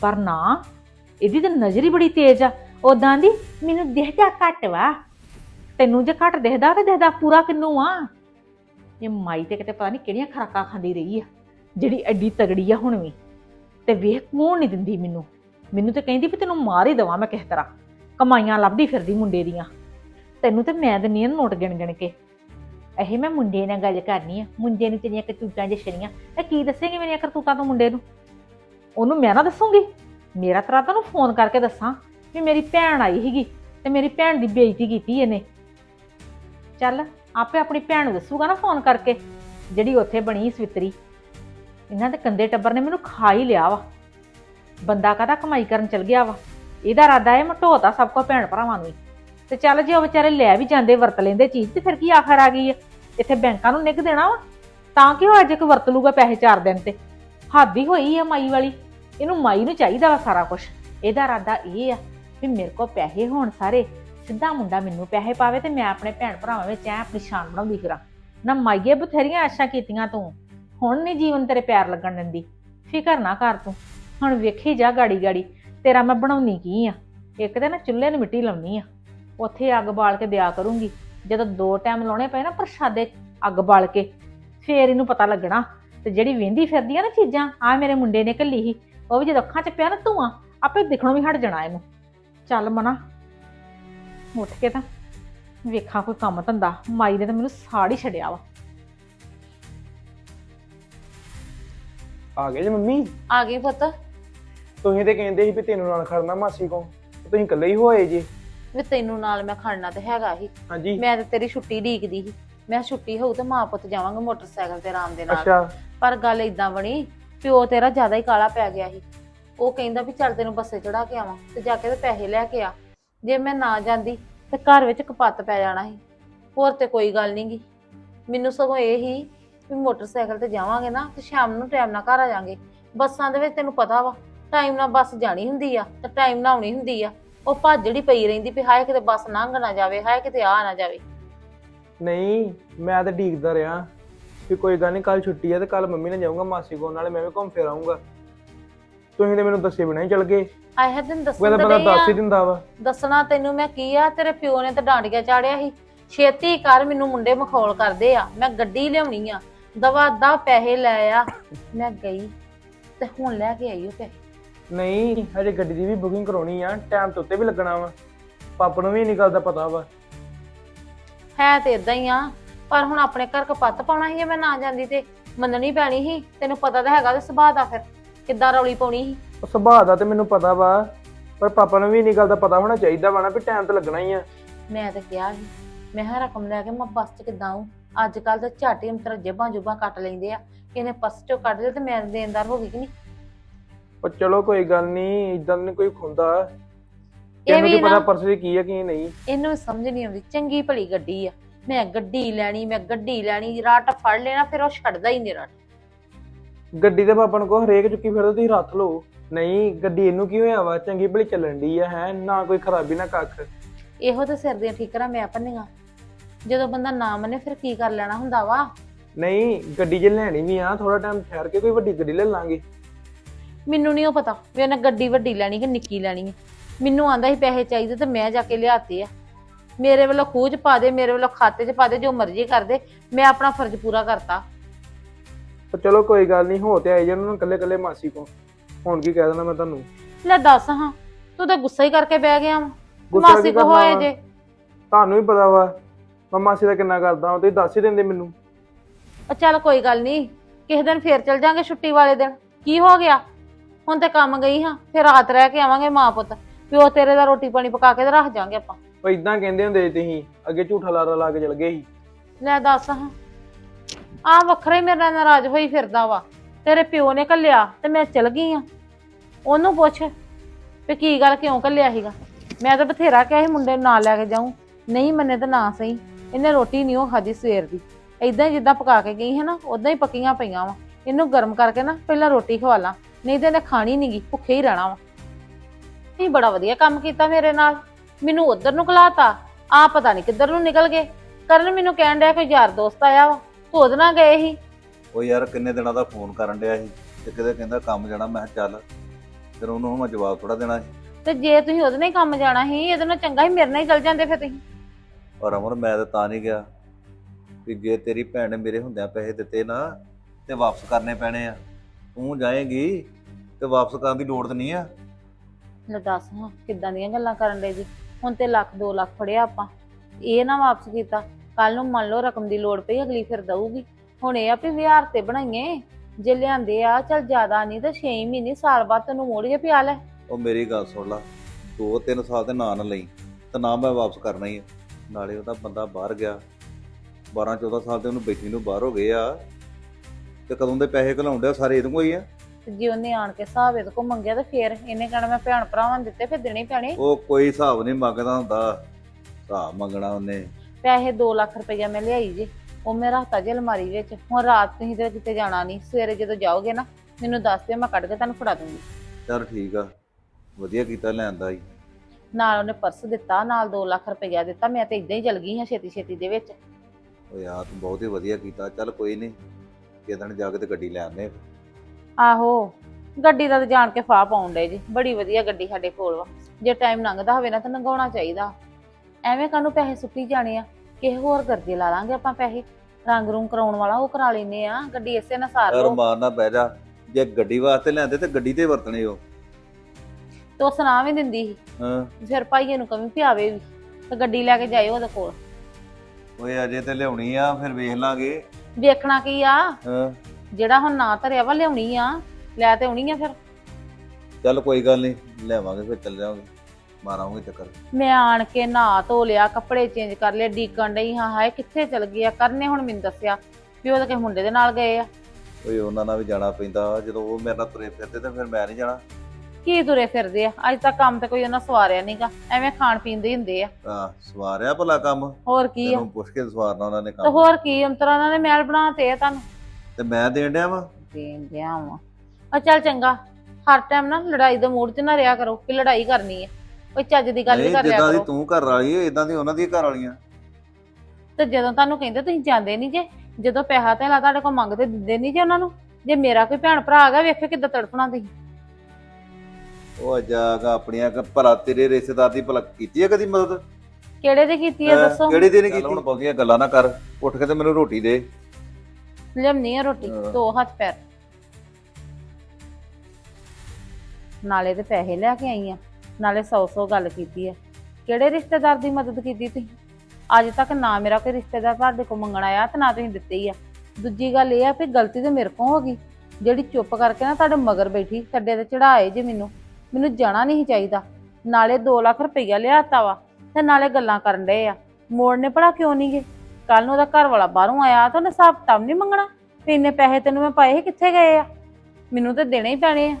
ਪਰ ਨਾ, ਇਹਦੀ ਤਾਂ ਨਜ਼ਰ ਹੀ ਬੜੀ ਤੇਜ਼ ਆ। ਉਦਾਂ ਦੀ ਮੈਨੂੰ ਦਿਖਦਾ ਘੱਟ ਵਾ। ਤੈਨੂੰ ਜੇ ਘੱਟ ਦਿਖਦਾ ਤੇ ਦਿਖਦਾ ਪੂਰਾ ਕਿੰਨੂ ਆ। ਇਹ ਮਾਈ ਤੇ ਕਿਤੇ ਪਤਾ ਨਹੀਂ ਕਿਹੜੀਆਂ ਖਰਾਕਾਂ ਖਾਂਦੀ ਰਹੀ ਆ, ਜਿਹੜੀ ਐਡੀ ਤਗੜੀ ਆ ਹੁਣ ਵੀ। ਤੇ ਵੇਖ ਕੌਣ ਨਹੀਂ ਦਿੰਦੀ ਮੈਨੂੰ। ਮੈਨੂੰ ਤੇ ਕਹਿੰਦੀ ਵੀ ਤੈਨੂੰ ਮਾਰ ਹੀ ਦਵਾਂ ਮੈਂ ਕਿਸ ਤਰ੍ਹਾਂ। ਕਮਾਈਆਂ ਲੱਭਦੀ ਫਿਰਦੀ ਮੁੰਡੇ ਦੀਆਂ। ਤੈਨੂੰ ਤੇ ਮੈਂ ਦਿੰਨੀ ਆ ਨੋਟ ਗਿਣ ਗਿਣ ਕੇ। ਇਹ ਮੈਂ ਮੁੰਡੇ ਨਾਲ ਗੱਲ ਕਰਨੀ ਆ। ਮੁੰਡੇ ਨੂੰ ਤੇਰੀਆਂ ਕਰਤੂਤਾਂ ਜਸ਼ਰੀਆਂ ਇਹ ਕੀ ਦੱਸੇਂਗੀ ਮੇਰੀਆਂ ਕਰਤੂਤਾਂ ਤੋਂ ਮੁੰਡੇ ਨੂੰ? ਉਹਨੂੰ ਮੈਂ ਨਾ ਦੱਸੂਗੀ। ਮੇਰਾ ਤਰਾ ਤੁਹਾਨੂੰ ਫੋਨ ਕਰਕੇ ਦੱਸਾਂ। ਵੀ ਮੇਰੀ ਭੈਣ ਆਈ ਸੀਗੀ ਤੇ ਮੇਰੀ ਭੈਣ ਦੀ ਬੇਇੱਜ਼ਤੀ ਕੀਤੀ ਇਹਨੇ। ਚੱਲ, ਆਪੇ ਆਪਣੀ ਭੈਣ ਨੂੰ ਦੱਸੂਗਾ ਨਾ ਫੋਨ ਕਰਕੇ, ਜਿਹੜੀ ਉੱਥੇ ਬਣੀ ਸਵਿਤਰੀ। ਇਹਨਾਂ ਦੇ ਕੰਦੇ ਟੱਬਰ ਨੇ ਮੈਨੂੰ ਖਾ ਹੀ ਲਿਆ ਵਾ। ਬੰਦਾ ਕਾਹਦਾ ਕਮਾਈ ਕਰਨ ਚਲ ਗਿਆ ਵਾ? ਇਹਦਾ ਇਰਾਦਾ ਹੈ ਮੈਂ ਢੋਤਾ ਸਭ ਕੋ ਭੈਣ ਭਰਾਵਾਂ ਨੂੰ ਹੀ। ਤੇ ਚੱਲ ਜੇ ਉਹ ਵਿਚਾਰੇ ਲੈ ਵੀ ਜਾਂਦੇ ਵਰਤ ਲੈਂਦੇ ਚੀਜ਼, ਤੇ ਫਿਰ ਕੀ ਆਖਰ ਆ ਗਈ ਹੈ? ਇੱਥੇ ਬੈਂਕਾਂ ਨੂੰ ਨਿੱਘ ਦੇਣਾ ਵਾ? ਤਾਂ ਕਿ ਉਹ ਅੱਜ ਇੱਕ ਵਰਤ ਲੂਗਾ ਪੈਸੇ ਚਾਰ ਦਿਨ ਤੇ? ਹੱਦ ਹੀ ਹੋਈ ਆ ਮਾਈ ਵਾਲੀ। ਇਹਨੂੰ ਮਾਈ ਨੂੰ ਚਾਹੀਦਾ ਵਾ ਸਾਰਾ ਕੁਝ ਇਹਦਾ ਇਰਾਦਾ ਇਹ ਆ ਵੀ ਮੇਰੇ ਕੋਲ ਪੈਸੇ ਹੋਣ ਸਾਰੇ, ਸਿੱਧਾ ਮੁੰਡਾ ਮੈਨੂੰ ਪੈਸੇ ਪਾਵੇ ਤੇ ਮੈਂ ਆਪਣੇ ਭੈਣ ਭਰਾਵਾਂ ਵਿੱਚ ਐ ਆਪਣੀ ਸ਼ਾਨ ਬਣਾਉਂਦੀ ਫਿਰਾਂ। ਨਾ ਮਾਈਏ ਬਥੇਰੀਆਂ ਆਸ਼ਾ ਕੀਤੀਆਂ ਤੂੰ, ਹੁਣ ਨਹੀਂ ਜੀਵਨ ਤੇਰੇ ਪਿਆਰ ਲੱਗਣ ਦਿੰਦੀ। ਫਿਕਰ ਨਾ ਕਰ ਤੂੰ, ਹੁਣ ਵੇਖੀ ਜਾ ਗਾੜੀ ਗਾੜੀ ਤੇਰਾ ਮੈਂ ਬਣਾਉਣੀ ਕੀ ਆ? ਇੱਕ ਦਿਨ ਚੁੱਲ੍ਹੇ ਨੂੰ ਮਿੱਟੀ ਲਾਉਣੀ ਆ। ਉੱਥੇ ਅੱਗ ਬਾਲ ਕੇ ਦਿਆ ਕਰੂੰਗੀ। ਜਦੋਂ ਦੋ ਟਾਈਮ ਲਾਉਣੇ ਪਏ ਨਾ ਪ੍ਰਸ਼ਾਦੇ ਅੱਗ ਬਾਲ ਕੇ, ਫੇਰ ਇਹਨੂੰ ਪਤਾ ਲੱਗਣਾ। ਤੇ ਜਿਹੜੀ ਵੇਂਦੀ ਫਿਰਦੀ ਆ ਨਾ ਚੀਜ਼ਾਂ ਆ ਮੇਰੇ ਮੁੰਡੇ ਨੇ ਕੱਲੀ ਸੀ, ਉਹ ਵੀ ਜਦੋਂ ਅੱਖਾਂ 'ਚ ਪਿਆ ਨਾ ਧੂਆਂ, ਆਪੇ ਦਿਖਣੋਂ ਵੀ ਹਟ ਜਾਣਾ ਇਹਨੂੰ। ਚੱਲ ਮਨਾ। ਉੱਠ ਕੇ ਤਾਂ ਵੇਖਾਂ ਕੋਈ ਕੰਮ ਧੰਦਾ। ਮਾਈ ਨੇ ਤਾਂ ਮੈਨੂੰ ਸਾੜ ਹੀ ਛੱਡਿਆ ਵਾ। ਆ ਗਏ ਜੀ ਮੰਮੀ? ਆ ਗਈ ਪੁੱਤ। ਤੁਸੀਂ ਤੇ ਕਹਿੰਦੇ ਸੀ ਵੀ ਤੈਨੂੰ ਨਾਲ ਖੜਨਾ ਮਾਸੀ ਕੋ ਤੁਸੀਂ ਇਕੱਲੇ ਹੀ ਹੋਏ ਜੀ। ਵੀ ਤੈਨੂੰ ਨਾਲ ਮੈਂ ਖੜਨਾ ਤੇ ਹੈਗਾ ਹੀ ਹਾਂਜੀ। ਮੈਂ ਤੇ ਤੇਰੀ ਛੁੱਟੀ ਢੀਕਦੀ ਸੀ। ਮੈਂ ਛੁੱਟੀ ਹੋਊ ਤੇ ਮਾਂ ਪੁੱਤ ਜਾਵਾਂਗੇ ਮੋਟਰਸਾਈਕਲ ਤੇ ਆਰਾਮ ਦੇ ਨਾਲ। ਅੱਛਾ। ਪਰ ਗੱਲ ਇਦਾਂ ਬਣੀ ਪਿਓ ਤੇਰਾ ਜ਼ਿਆਦਾ ਹੀ ਕਾਲਾ ਪੈ ਗਿਆ ਸੀ। ਉਹ ਕਹਿੰਦਾ ਵੀ ਚੱਲ ਤੈਨੂੰ ਬੱਸੇ ਚੜਾ ਕੇ ਆਵਾਂ ਤੇ ਜਾ ਕੇ ਤੇ ਪੈਸੇ ਲੈ ਕੇ ਆ। ਜੇ ਮੈਂ ਨਾ ਜਾਂਦੀ ਤੇ ਘਰ ਵਿੱਚ ਕਪੱਤ ਪੈ ਜਾਣਾ ਸੀ। ਹੋਰ ਤੇ ਕੋਈ ਗੱਲ ਨੀ ਗੀ। ਮੈਨੂੰ ਸਗੋਂ ਇਹ ਹੀ ਵੀ ਮੋਟਰਸਾਈਕਲ ਤੇ ਜਾਵਾਂਗੇ ਨਾ ਤੇ ਸ਼ਾਮ ਨੂੰ ਟਾਈਮ ਨਾਲ ਘਰ ਆ ਜਾਾਂਗੇ। ਬੱਸਾਂ ਦੇ ਵਿੱਚ ਤੈਨੂੰ ਪਤਾ ਵਾ, ਟਾਈਮ ਨਾਲ ਬੱਸ ਜਾਣੀ ਹੁੰਦੀ ਆ ਤੇ ਟਾਈਮ ਨਾਲ ਆਉਣੀ ਹੁੰਦੀ ਆ। ਉਹ ਭੱਜ ਪਈ ਰਹਿੰਦੀ ਵੀ ਹਾਏ ਕਿਤੇ ਬੱਸ ਲੰਘ ਨਾ ਜਾਵੇ, ਹਾਏ ਕਿਤੇ ਆ ਨਾ ਜਾਵੇ। ਨਹੀਂ, ਮੈਂ ਤਾਂ ਢੀਕਦਾ ਰਿਹਾ ਵੀ ਕੋਈ ਗੱਲ ਨਹੀਂ ਕੱਲ ਛੁੱਟੀ ਆ ਤੇ ਕੱਲ ਮੰਮੀ ਨਾਲ ਜਾਊਂਗਾ, ਮਾਸੀ ਕੋਲ, ਨਾਲੇ ਮੈਂ ਵੀ ਘੁੰਮ ਫਿਰ ਆਊਂਗਾ। ਤੁਸੀਂ ਤੇ ਮੈਨੂੰ ਦੱਸੇ ਬਿਨਾਂ ਹੀ ਚਲ ਗਏ। ਆਏ ਹੈ ਤੈਨੂੰ ਉਹ ਦੱਸਣ ਤਾਂ ਤਾਂ ਬੰਦਾ ਦੱਸ ਹੀ। ਦਿੰਦਾ ਵਾ। ਦੱਸਣਾ ਤੈਨੂੰ ਮੈਂ ਕੀ ਆ ਤੇਰੇ ਪਿਓ ਨੇ ਤਾਂ ਡਾਂਡੀਆਂ ਚਾੜਿਆ ਸੀ। ਛੇਤੀ ਕਰ ਮੈਨੂੰ ਮੁੰਡੇ ਮਖੌਲ ਕਰਦੇ ਆ। ਮੈਂ ਗੱਡੀ ਲਿਆਉਣੀ ਆ। ਦਵਾ ਦਾ ਪੈਸੇ ਲੈ ਆ। ਮੈਂ ਗਈ ਤੇ ਹੁਣ ਲੈ ਕੇ ਆਈ ਉਹ ਪੈਸੇ ਨਹੀਂ ਹਜੇ ਗੱਡੀ ਦੀ ਵੀ ਬੁਕਿੰਗ ਕਰਾਉਣੀ ਆ। ਟਾਈਮ ਤੋਂ ਉੱਤੇ ਵੀ ਲੱਗਣਾ ਵਾ। ਪਾਪਾ ਨੂੰ ਵੀ ਨਹੀਂ ਗੱਲ ਦਾ ਪਤਾ ਵਾ। ਹੈ ਤੇ ਇਦਾਂ ਹੀ ਆ। ਪਰ ਹੁਣ ਆਪਣੇ ਘਰ ਕਪੱਤ ਪਾਉਣਾ ਸੀ ਜੇ ਮੈਂ ਨਾ ਜਾਂਦੀ ਤੇ ਮੰਨਣੀ ਪੈਣੀ ਸੀ। ਤੈਨੂੰ ਪਤਾ ਤਾਂ ਹੈਗਾ ਤੇ ਸੁਭਾਅ ਦਾ ਫਿਰ। ਕਿੱਦਾਂ ਰੌਲੀ ਪਾਉਣੀ ਸੀ? ਉਹ ਸੁਭਾਅ ਦਾ ਤੇ ਮੈਨੂੰ ਪਤਾ ਵਾ ਪਰ ਪਾਪਾ ਨੂੰ ਵੀ ਨਹੀਂ ਗੱਲ ਦਾ ਪਤਾ ਹੋਣਾ ਚਾਹੀਦਾ ਵਾ ਨਾ ਵੀ ਟਾਈਮ ਤੇ ਲੱਗਣਾ ਹੀ ਆ। ਮੈਂ ਤਾਂ ਕਿਹਾ ਸੀ ਮੈਂ ਕਿਹਾ ਰਕਮ ਲੈ ਕੇ ਮੈਂ ਬੱਸ 'ਚ ਕਿੱਦਾਂ ਆਉਂ ਅੱਜ ਕੱਲ ਤਾਂ ਝੱਟ ਹੀ ਅੰਤਰ ਜੇਬਾਂ ਜੁਬਾਂ ਕੱਟ ਲੈਂਦੇ ਆ ਕਿਨੇ ਪਰਸ 'ਚੋਂ ਕੱਢ ਲਿਆ ਤੇ ਮੈਂ ਦੇਣਦਾਰ ਹੋ ਗਈ ਕਿ ਨਹੀਂ? ਉਹ ਚਲੋ ਕੋਈ ਗੱਲ ਨਹੀਂ ਇਦਾਂ ਨਹੀਂ ਕੋਈ ਖੁੰਦਾ। ਇਹ ਇਹਨੂੰ ਵੀ ਕੀ ਪਤਾ ਨਾ ਪਰਸ ਵਿੱਚ ਕੀ ਆ ਕੀ ਨਹੀਂ। ਇਹਨੂੰ ਵੀ ਸਮਝ ਨਹੀਂ ਆਉਂਦੀ ਚੰਗੀ ਭਲੀ ਗੱਡੀ ਆ। ਮੈਂ ਗੱਡੀ ਲੈਣੀ ਮੈਂ ਗੱਡੀ ਲੈਣੀ ਰਾਟ ਫੜ ਲੈਣਾ ਫਿਰ ਉਹ ਛੱਡਦਾ ਹੀ ਨਹੀਂ ਰਾਟ ਗੱਡੀ ਦੇ ਪਾਪਾ ਨੂੰ ਕੋ ਹਰੇਕ ਚੁੱਕੀ ਫਿਰਦਾ ਤੁਸੀਂ ਰੱਖ ਲਓ। ਨਹੀਂ ਗੱਡੀ ਇਹਨੂੰ ਕੀ ਹੋਇਆ ਵਾ? ਚੰਗੀ ਭਲੀ ਚੱਲਣ ਦੀ ਆ ਹੈ? ਨਾ ਕੋਈ ਖਰਾਬੀ ਨਾ ਕੱਖ। ਇਹੋ ਤੇ ਸਿਰ ਦੀਆਂ ਠੀਕਰਾਂ ਮੈਂ ਭੰਨੀਆਂ ਜਦੋਂ ਬੰਦਾ ਨਾ ਮੰਨੇ ਫਿਰ ਕੀ ਕਰ ਲੈਣਾ ਹੁੰਦਾ ਵਾ? ਨਹੀਂ ਗੱਡੀ ਜੇ ਲੈਣੀ ਵੀ ਆ ਥੋੜਾ ਟਾਈਮ ਠਹਿਰ ਕੇ ਕੋਈ ਵੱਡੀ ਗੱਡੀ ਲੈ ਲਾਂਗੇ। ਮੈਨੂੰ ਨਹੀਂ ਉਹ ਪਤਾ ਵੀ ਉਹਨੇ ਗੱਡੀ ਵੱਡੀ ਲੈਣੀ ਕਿ ਨਿੱਕੀ ਲੈਣੀ ਹੈ ਮੈਨੂੰ ਆਂਦਾ ਸੀ ਪੈਸੇ ਚਾਹੀਦੇ ਤੇ ਮੈਂ ਜਾ ਕੇ ਲਿਆਤੇ ਆ। ਮੇਰੇ ਵੱਲੋਂ ਖੂਜ ਪਾ ਦੇ ਮੇਰੇ ਵੱਲੋਂ ਖਾਤੇ 'ਚ ਪਾ ਦੇ ਜੋ ਮਰਜ਼ੀ ਕਰ ਦੇ ਮੈਂ ਆਪਣਾ ਫਰਜ਼ ਪੂਰਾ ਕਰਤਾ। ਪਰ ਚਲੋ ਕੋਈ ਗੱਲ ਨਹੀਂ ਹੋ ਤੇ ਆਈ ਜਾਣ ਨੂੰ ਕੱਲੇ ਕੱਲੇ ਮਾਸੀ ਕੋ ਹੁਣ ਕੀ ਕਹਿ ਦੇਣਾ ਮੈਂ ਤੁਹਾਨੂੰ? ਲੈ ਦੱਸ ਹਾਂ ਤੂੰ ਤਾਂ ਗੁੱਸਾ ਹੀ ਕਰਕੇ ਬਹਿ ਗਿਆ ਵਾ। ਗੁੱਸਾ ਮਾਸੀ ਕੀ ਕੋ ਕਰਨਾ ਹੋਏ ਵਾ? ਜੇ। ਤੁਹਾਨੂੰ ਵੀ ਪਤਾ ਵਾ ਮੈਂ ਮਾਸੀ ਦਾ ਕਿੰਨਾ ਕਰਦਾ ਹਾਂ ਤੁਸੀਂ ਦੱਸ ਹੀ ਦਿੰਦੇ ਮੈਨੂੰ। ਉਹ ਚੱਲ ਕੋਈ ਗੱਲ ਨਹੀਂ ਕਿਸੇ ਦਿਨ ਫੇਰ ਚੱਲ ਜਾਾਂਗੇ ਛੁੱਟੀ ਵਾਲੇ ਦਿਨ। ਕੀ ਹੋ ਗਿਆ? ਹੁਣ ਤੇ ਕੰਮ ਗਈ ਹਾਂ ਫਿਰ ਰਾਤ ਰਹਿ ਕੇ ਆਵਾਂਗੇ ਮਾਂ ਪੁੱਤ। ਪਿਓ ਤੇਰੇ ਦਾ ਰੋਟੀ ਪਾਣੀ ਪਕਾ ਕੇ ਤੇ ਰੱਖ ਜਾਾਂਗੇ ਆਪਾਂ। ਉਹ ਇਦਾਂ ਕਹਿੰਦੇ ਹੁੰਦੇ ਸੀ ਤੁਸੀਂ ਅੱਗੇ ਝੂਠਾ ਲਾਰਾ ਲਾ ਕੇ ਚਲ ਗਏ ਸੀ। ਲੈ ਦੱਸ ਹਾਂ। ਆ ਵੱਖਰਾ ਹੀ ਮੇਰੇ ਨਾਲ ਨਾਰਾਜ਼ ਹੋਈ ਫਿਰਦਾ ਵਾ। ਤੇਰੇ ਪਿਓ ਨੇ ਕੱਲਿਆ ਤੇ ਮੈਂ ਚਲ ਗਈ ਆ। ਉਹਨੂੰ ਪੁੱਛ ਵੀ ਕੀ ਗੱਲ ਕਿਉਂ ਕੱਲਿਆ ਸੀਗਾ? ਮੈਂ ਤਾਂ ਬਥੇਰਾ ਕਿਹਾ ਸੀ ਮੁੰਡੇ ਨੂੰ ਨਾਲ ਲੈ ਕੇ ਜਾਊਂ। ਨਹੀਂ ਮੰਨੇ ਤਾਂ ਨਾ ਸਹੀ। ਇਹਨੇ ਰੋਟੀ ਨਹੀਂ ਉਹ ਖਾਦੀ ਸਵੇਰ ਦੀ। ਐਦਾਂ ਹੀ ਜਿੱਦਾਂ ਪਕਾ ਕੇ ਗਈ ਹੈ ਨਾ ਉਦਾਂ ਹੀ ਪੱਕੀਆਂ ਪਈਆਂ ਵਾ। ਇਹਨੂੰ ਗਰਮ ਕਰਕੇ ਨਾ ਪਹਿਲਾਂ ਰੋਟੀ ਖਵਾ ਲਾਂ। ਨਹੀਂ ਤੇ ਇਹਨੇ ਖਾਣੀ ਨਹੀਂਗੀ ਭੁੱਖੇ ਹੀ ਰਹਿਣਾ ਵਾ। ਇਹ ਬੜਾ ਵਧੀਆ ਕੰਮ ਕੀਤਾ ਮੇਰੇ ਨਾਲ। ਮੈਨੂੰ ਉਧਰ ਨੂੰ ਘਲਾਤਾ। ਆ ਪਤਾ ਨਹੀਂ ਕਿੱਧਰ ਨੂੰ ਨਿਕਲ ਗਏ। ਕਰਨ ਮੈਨੂੰ ਕਹਿਣ ਡਿਆ ਕੋਈ ਯਾਰ ਦੋਸਤ ਆਇਆ ਵਾ। ਤੂੰ ਉਹਦੇ ਨਾਲ ਗਏ ਸੀ। ਉਹ ਯਾਰ ਕਿੰਨੇ ਦਿਨਾਂ ਦਾ ਫੋਨ ਕਰਨ ਡਿਆ ਸੀ ਤੇ ਕਿਤੇ ਕਹਿੰਦਾ ਕੰਮ ਜਾਣਾ ਮੈਂ ਕਿਹਾ ਚੱਲ। ਫਿਰ ਉਹਨੂੰ ਮੈਂ ਜਵਾਬ ਥੋੜਾ ਦੇਣਾ ਸੀ। ਤੇ ਜੇ ਤੁਸੀਂ ਉਹਦੇ ਨਾਲ ਹੀ ਕੰਮ ਜਾਣਾ ਸੀ ਇਹਦੇ ਨਾਲ ਚੰਗਾ ਹੀ ਮੇਰੇ ਨਾਲ ਹੀ ਚੱਲ ਜਾਂਦੇ ਫਿਰ ਤੁਸੀਂ। ਪਰ ਅਮਰ ਮੈਂ ਤਾਂ ਤਾਂ ਨਹੀਂ ਗਿਆ ਵੀ ਜੇ ਤੇਰੀ ਭੈਣ ਨੇ ਮੇਰੇ ਹੁੰਦਿਆਂ ਪੈਸੇ ਦਿੱਤੇ ਨਾ ਤੇ ਵਾਪਸ ਕਰਨੇ ਪੈਣੇ ਆ। ਤੂੰ ਜਾਏਂਗੀ ਤੇ ਵਾਪਸ ਕਰਨ ਦੀ ਲੋੜ ਤਾਂ ਨਹੀਂ ਆ। ਲੈ ਦੱਸ ਹਾਂ ਕਿੱਦਾਂ ਦੀਆਂ ਗੱਲਾਂ ਕਰਨ ਦੇ ਜੀ। ਹੁਣ ਤੇ ਲੱਖ 2 ਲੱਖ ਫੜਿਆ ਆਪਾਂ। ਇਹ ਨਾ ਵਾਪਸ ਕੀਤਾ। ਕੱਲ ਨੂੰ ਮੰਨ ਲਓ ਰਕਮ ਦੀ ਲੋੜ ਪਈ ਅਗਲੀ ਫਿਰ ਦਊਗੀ। ਹੁਣ ਇਹ ਆ ਵੀ ਵਿਹਾਰ ਤੇ ਬਣਾਈਏ ਜੇ ਲਿਆਂਦੇ ਆ ਚਲ ਜ਼ਿਆਦਾ ਨਹੀਂ ਤਾਂ 6 ਮਹੀਨੇ ਸਾਲ ਬਾਅਦ ਤੈਨੂੰ ਮੋੜੀਏ ਪਿਆ ਲੈ ਉਹ ਮੇਰੀ ਗੱਲ ਸੁਣ ਲਾ ਦੋ ਤਿੰਨ ਸਾਲ ਤੇ ਨਾਂ ਨਾ ਲਈ ਤੇ ਨਾ ਮੈਂ ਵਾਪਸ ਕਰਨਾ ਹੀ ਆ। ਨਾਲੇ ਉਹਦਾ ਬੰਦਾ ਬਾਹਰ ਗਿਆ 12 14 ਸਾਲ ਤੇ ਉਹਨੂੰ ਬੈਠੀ ਨੂੰ ਬਾਹਰ ਹੋ ਗਏ ਆ ਤੇ ਕਦੋਂ ਦੇ ਪੈਸੇ ਘਲਾਉਣ ਡਿਆ ਸਾਰੇ ਇਹਦੇ ਕੋਲ ਹੀ ਆ। ਤੇ ਜੇ ਉਹਨੇ ਆਣ ਕੇ ਹਿਸਾਬ ਇਹਦੇ ਕੋ ਮੰਗਿਆ ਤੇ ਫਿਰ ਇਹਨੇ ਕਹਿਣਾ ਮੈਂ ਭੈਣ ਭਰਾਵਾਂ ਨੂੰ ਦਿੱਤੇ ਫਿਰ ਦੇਣੇ ਹੀ ਪੈਣੇ। ਉਹ ਕੋਈ ਹਿਸਾਬ ਨਹੀਂ ਮੰਗਦਾ ਹੁੰਦਾ ਹਿਸਾਬ ਮੰਗਣਾ ਉਹਨੇ। ਪੈਸੇ 2 ਲੱਖ ਰੁਪਈਆ ਮੈਂ ਲਿਆਈ ਜੀ ਉਹ ਮੈਂ ਰੱਖਤਾ ਜੀ ਅਲਮਾਰੀ ਵਿੱਚ ਹੁਣ ਰਾਤ ਤੁਸੀਂ ਤੇ ਕਿਤੇ ਜਾਣਾ ਨਹੀਂ ਸਵੇਰੇ ਜਦੋਂ ਜਾਓਗੇ ਨਾ ਮੈਨੂੰ ਦੱਸ ਦਿਓ ਮੈਂ ਕੱਢ ਕੇ ਤੁਹਾਨੂੰ ਫੜਾ ਦੂੰਗੀ। ਚੱਲ ਠੀਕ ਆ ਵਧੀਆ ਕੀਤਾ ਲੈਂਦਾ ਹੀ ਨਾਲ ਉਹਨੇ ਪਰਸ ਦਿੱਤਾ ਨਾਲ 2 ਲੱਖ ਰੁਪਈਆ ਦਿੱਤਾ ਮੈਂ ਤੇ ਇਦਾਂ ਹੀ ਚਲ ਗਈ ਹਾਂ ਛੇਤੀ ਛੇਤੀ ਦੇ ਵਿੱਚ। ਉਹ ਯਾਰ ਤੂੰ ਬਹੁਤ ਹੀ ਵਧੀਆ ਕੀਤਾ ਚੱਲ ਕੋਈ ਨਹੀਂ ਕਿਦਣ ਜਾ ਕੇ ਤੇ ਗੱਡੀ ਲੈ ਆਨੇ ਆਹੋ ਗੱਡੀ ਦਾ ਤਾਂ ਜਾਣ ਕੇ ਫਾਹ ਪਾਉਣ ਡੇ ਜੀ ਬੜੀ ਵਧੀਆ ਗੱਡੀ ਸਾਡੇ ਕੋਲ ਵਾ ਜੇ ਟਾਈਮ ਲੰਘਦਾ ਹੋਵੇ ਨਾ ਤਾਂ ਲੰਘਾਉਣਾ ਚਾਹੀਦਾ। ਐਵੇਂ ਕਾਹਨੂੰ ਪੈਸੇ ਸੁੱਟੀ ਜਾਣੇ ਆ? ਕਿਸੇ ਹੋਰ ਕਰਜ਼ੇ ਲਾ ਲਾਂਗੇ ਆਪਾਂ ਪੈਸੇ। ਰੰਗ ਰੂੰਗ ਕਰਾਉਣ ਵਾਲਾ ਉਹ ਕਰਾ ਲੈਨੇ ਆ। ਗੱਡੀ ਇਸੇ ਨਾਲ ਸਾਰ ਲਓ। ਮਾਰ ਨਾ ਬਹਿ ਜਾ। ਜੇ ਗੱਡੀ ਵਾਸਤੇ ਲੈਂਦੇ ਤੇ ਗੱਡੀ ਤੇ ਵਰਤਣੇ ਹੋ ਤੇ ਉਹ ਸੁਣਾ ਵੀ ਦਿੰਦੀ ਸੀ। ਹਾਂ। ਫਿਰ ਭਾਈਏ ਨੂੰ ਕਮੀ ਪਿਆਵੇ ਵੀ। ਤੇ ਗੱਡੀ ਲੈ ਕੇ ਜਾਇਓ ਉਹਦੇ ਕੋਲ। ਓਏ ਅਜੇ ਤੇ ਲਿਆਉਣੀ ਆ ਫਿਰ ਵੇਖ ਲਾਂਗੇ। ਵੇਖਣਾ ਕੀ ਆ? ਹਾਂ। ਜਿਹੜਾ ਹੁਣ ਨਾ ਧਰਿਆ ਵਾ ਲਿਆਉਣੀ ਆ। ਲੈ ਤੇ ਆਉਣੀ ਆ ਫਿਰ। ਚੱਲ ਕੋਈ ਗੱਲ ਨਹੀਂ ਲਿਆਵਾਂਗੇ ਫਿਰ ਚੱਲ ਜਾਵਾਂਗੇ। ਮਾਰਾਂਗੇ ਚੱਕਰ। ਮੈਂ ਆਣ ਕੇ ਨਹਾ ਧੋ ਲਿਆ ਕੱਪੜੇ ਚੇਂਜ ਕਰ ਲਏ ਡੀਕਣ ਡਈ ਹਾਂ ਹਾਏ ਕਿੱਥੇ ਚਲ ਗਿਆ ਕਰਨੇ ਹੁਣ ਮੈਨੂੰ ਦੱਸਿਆ ਵੀ ਉਹ ਤਾਂ ਕਿਸੇ ਮੁੰਡੇ ਦੇ ਨਾਲ ਗਏ ਆ। ਓਏ ਉਹਨਾਂ ਨਾਲ ਵੀ ਜਾਣਾ ਪੈਂਦਾ ਜਦੋਂ ਉਹ ਮੇਰੇ ਨਾਲ ਤੁਰੇ ਫਿਰਦੇ ਤੇ ਫਿਰ ਮੈਂ ਨਹੀਂ ਜਾਣਾ। ਕੀ ਤੁਰੇ ਫਿਰਦੇ ਆ? ਅੱਜ ਤੱਕ ਕੰਮ ਤੇ ਕੋਈ ਉਹਨਾਂ ਸਵਾਰਿਆ ਨਹੀਂਗਾ ਐਵੇਂ ਖਾਣ ਪੀਣ ਦੇ ਹੀ ਹੁੰਦੇ ਆ। ਆ ਸਵਾਰਿਆ ਭਲਾ ਕੰਮ? ਹੋਰ ਕੀ ਆ? ਤੈਨੂੰ ਪੁੱਛ ਕੇ ਸਵਾਰਨਾ ਉਹਨਾਂ ਨੇ ਤੇ ਕੰਮ। ਹੋਰ ਕੀ ਅੰਤਰਾ ਉਹਨਾਂ ਨੇ ਮਹਿਲ ਬਣਾਤੇ ਆ ਤੁਹਾਨੂੰ। ਤੇ ਮੈਂ ਦੇਣ ਡਿਆ ਵਾ? ਦੇਣ ਦਿਆ ਵਾ। ਆ ਚੱਲ ਚੰਗਾ ਹਰ ਟਾਈਮ ਨਾ ਲੜਾਈ ਦੇ ਮੂਡ 'ਚ ਨਾ ਰਿਹਾ ਕਰੋ ਕਿ ਲੜਾਈ ਕਰਨੀ ਹੈ ਕੋਈ ਚੱਜ ਦੀ ਗੱਲ ਹੀ ਨਹੀਂ ਕਰ ਲਿਆ ਜਿੱਦਾਂ ਦੀ ਕਰੋ। ਤੂੰ ਘਰ ਵਾਲੀ ਏ ਇਦਾਂ ਦੀ ਉਹਨਾਂ ਦੀ ਘਰ ਵਾਲੀਆਂ। ਤੇ ਜਦੋਂ ਤੁਹਾਨੂੰ ਕਹਿੰਦੇ ਤੁਸੀਂ ਜਾਂਦੇ ਨਹੀਂ ਜੇ ਜਦੋਂ ਪੈਸਾ ਧੇਲਾ ਤੁਹਾਡੇ ਕੋਲ ਮੰਗਦੇ ਦਿੰਦੇ ਨਹੀਂ ਜੇ ਉਹਨਾਂ ਨੂੰ ਜੇ ਮੇਰਾ ਕੋਈ ਭੈਣ ਭਰਾ ਆ ਗਿਆ ਵੇਖਿਓ ਕਿੱਦਾਂ ਤੜਫਣਾ ਤੁਸੀਂ। ਉਹ ਜਾਗਾ ਆਪਣੀਆਂ ਕ- ਭਲਾ ਤੇਰੇ ਰਿਸ਼ਤੇਦਾਰ ਦੀ ਭਲਾ ਕੀਤੀ ਹੈ ਕਦੀ ਮਦਦ? ਕਿਹੜੇ ਦੀ ਕੀਤੀ ਹੈ ਦੱਸੋ? ਕਿਹੜੀ ਦੀ ਨਹੀਂ ਕੀਤੀ? ਹੁਣ ਬਹੁਤੀਆਂ ਗੱਲਾਂ ਨਾ ਕਰ ਉੱਠ ਕੇ ਤੇ ਮੈਨੂੰ ਰੋਟੀ ਦੇ। ਲਿਆਉਣੀ ਆ ਰੋਟੀ ਹਾਂ। ਦੋ ਹੱਥ ਪੈਰ। ਨਾਲੇ ਤੇ ਪੈਸੇ ਲੈ ਕੇ ਆਈ ਆ। ਨਾਲੇ ਸੌ ਸੌ ਗੱਲ ਕੀਤੀ ਆ। ਕਿਹੜੇ ਰਿਸ਼ਤੇਦਾਰ ਦੀ ਮਦਦ ਕੀਤੀ ਤੁਸੀਂ? ਅੱਜ ਤੱਕ ਨਾ ਮੇਰਾ ਕੋਈ ਰਿਸ਼ਤੇਦਾਰ ਤੁਹਾਡੇ ਕੋਲ ਮੰਗਣ ਆਇਆ ਤੇ ਨਾ ਤੁਸੀਂ ਦਿੱਤੇ ਹੀ ਆ। ਦੂਜੀ ਗੱਲ ਇਹ ਆ ਵੀ ਗਲਤੀ ਤੇ ਮੇਰੇ ਕੋਲ ਹੋ ਗਈ। ਜਿਹੜੀ ਚੁੱਪ ਕਰਕੇ ਨਾ ਤੁਹਾਡੇ ਮਗਰ ਬੈਠੀ ਛੱਡੇ ਤੇ ਚੜਾਏ ਜੇ ਮੈਨੂੰ ਮੈਨੂੰ ਜਾਣਾ ਨਹੀਂ ਚਾਹੀਦਾ। ਨਾਲੇ 2 ਲੱਖ ਰੁਪਈਆ ਲਿਆਤਾ ਵਾ ਤੇ ਨਾਲੇ ਗੱਲਾਂ ਕਰਨ ਡਏ ਆ। ਮੋੜ ਨੇ ਭਲਾ ਕਿਉਂ ਨਹੀਂ ਗਏ ਕੱਲ ਨੂੰ ਉਹਦਾ ਘਰ ਵਾਲਾ ਬਾਹਰੋਂ ਆਇਆ ਤਾਂ ਉਹਨੇ ਹਿਸਾਬ ਕਿਤਾਬ ਨਹੀਂ ਮੰਗਣਾ ਵੀ ਇੰਨੇ ਪੈਸੇ ਤੈਨੂੰ ਮੈਂ ਪਾਏ ਸੀ ਕਿੱਥੇ ਗਏ ਆ? ਮੈਨੂੰ ਤਾਂ ਦੇਣੇ ਹੀ ਪੈਣੇ ਆ।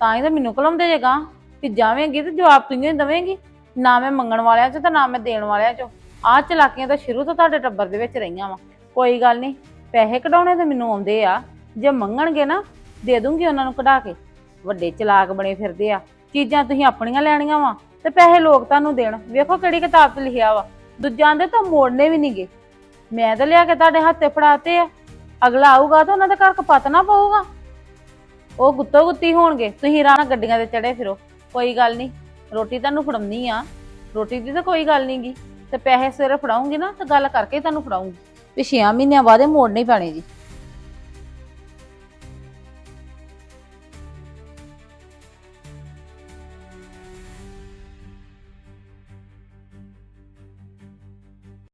ਤਾਂ ਹੀ ਤਾਂ ਮੈਨੂੰ ਕਲਮਦੇ ਜੇਗਾ ਕਿ ਜਾਵੇਂਗੀ ਤੇ ਜਵਾਬ ਤੂੰ ਹੀ ਦੇਵੇਂਗੀ। ਨਾ ਮੈਂ ਮੰਗਣ ਵਾਲਿਆਂ ਚ ਤੇ ਨਾ ਮੈਂ ਦੇਣ ਵਾਲਿਆਂ ਚ। ਆਹ ਚਲਾਕੀਆਂ ਤਾਂ ਸ਼ੁਰੂ ਤੋਂ ਤੁਹਾਡੇ ਟੱਬਰ ਦੇ ਵਿੱਚ ਰਹੀਆਂ ਵਾ। ਕੋਈ ਗੱਲ ਨਹੀਂ, ਪੈਸੇ ਕਢਾਉਣੇ ਤੇ ਮੈਨੂੰ ਆਉਂਦੇ ਆ। ਜੇ ਮੰਗਣਗੇ ਨਾ, ਦੇ ਦੂੰਗੀ ਉਹਨਾਂ ਨੂੰ ਕਢਾ ਕੇ। ਵੱਡੇ ਚਲਾਕ ਬਣੇ ਫਿਰਦੇ ਆ। ਚੀਜ਼ਾਂ ਤੁਸੀਂ ਆਪਣੀਆਂ ਲੈਣੀਆਂ ਵਾ ਤੇ ਪੈਸੇ ਲੋਕ ਤੁਹਾਨੂੰ ਦੇਣ। ਵੇਖੋ ਕਿਹੜੀ ਕਿਤਾਬ 'ਚ ਲਿਖਿਆ ਵਾ। ਦੂਜਿਆਂ ਦੇ ਤਾਂ ਮੋੜਨੇ ਵੀ ਨਹੀਂਗੇ ਮੈਂ ਤਾਂ ਲਿਆ ਕੇ ਤੁਹਾਡੇ ਹੱਥੇ ਫੜਾਤੇ ਆ। ਅਗਲਾ ਆਊਗਾ ਤਾਂ ਉਹਨਾਂ ਦੇ ਘਰ ਕਪੱਤ ਨਾ ਪਊਗਾ। ਉਹ ਗੁੱਤੋ ਗੁੱਤੀ ਹੋਣਗੇ। ਤੁਸੀਂ ਰਾਣਾ ਗੱਡੀਆਂ ਤੇ ਚੜੇ ਫਿਰੋ। ਕੋਈ ਗੱਲ ਨਹੀਂ ਰੋਟੀ ਤੁਹਾਨੂੰ ਫੜਾਉਣੀ ਆ। ਰੋਟੀ ਦੀ ਤਾਂ ਕੋਈ ਗੱਲ ਨਹੀਂਗੀ ਤੇ ਪੈਸੇ ਸਵੇਰੇ ਫੜਾਉਂਗੀ ਨਾ, ਤਾਂ ਗੱਲ ਕਰਕੇ ਤੁਹਾਨੂੰ ਫੜਾਉਂਗੀ। ਵੀ 6 ਮਹੀਨਿਆਂ ਬਾਅਦ ਇਹ ਮੋੜਨੇ ਹੀ ਪੈਣੇ ਜੀ।